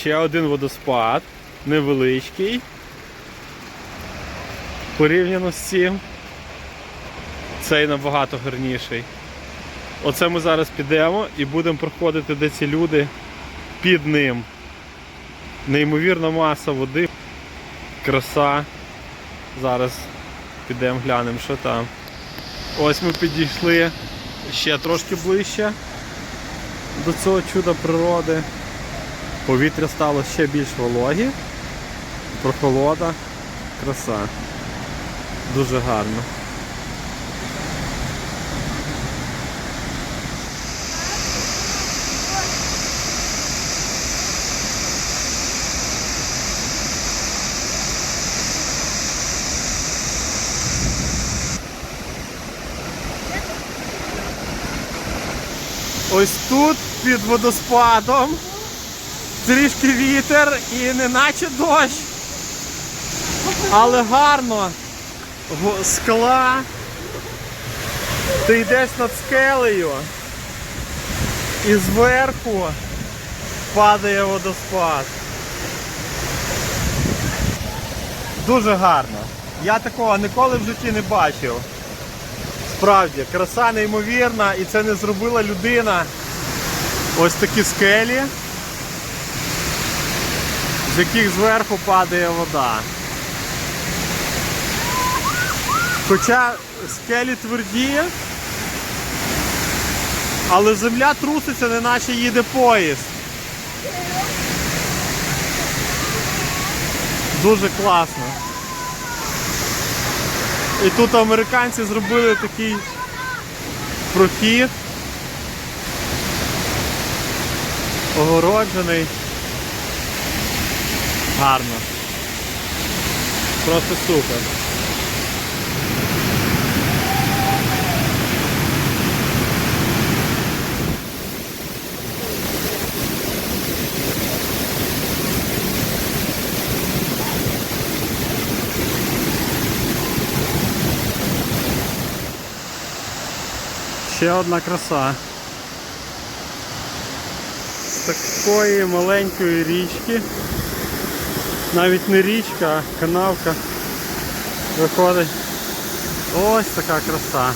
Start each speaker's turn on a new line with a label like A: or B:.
A: ще один водоспад, невеличкий. Порівняно з цим. Цей набагато гарніший. Оце ми зараз підемо і будемо проходити, де ці люди під ним. Неймовірна маса води. Краса. Зараз підемо глянемо, що там. Ось ми підійшли ще трошки ближче до цього чуда природи. Повітря стало ще більш вологі. Прохолода, краса. Дуже гарно. Ось тут під водоспадом трішки вітер і не наче дощ. Але гарно. Скала. Ти йдеш над скелею. І зверху падає водоспад. Дуже гарно. Я такого ніколи в житті не бачив. Справді, краса неймовірна і це не зробила людина. Ось такі скелі, яких зверху падає вода. Хоча скелі тверді, але земля труситься, не наче їде поїзд. Дуже класно. І тут американці зробили такий прохід. Огороджений. Гарно. Просто супер. Ще одна краса. З такої маленької річки. Навіть не річка, а канавка. Виходить. Ось така краса.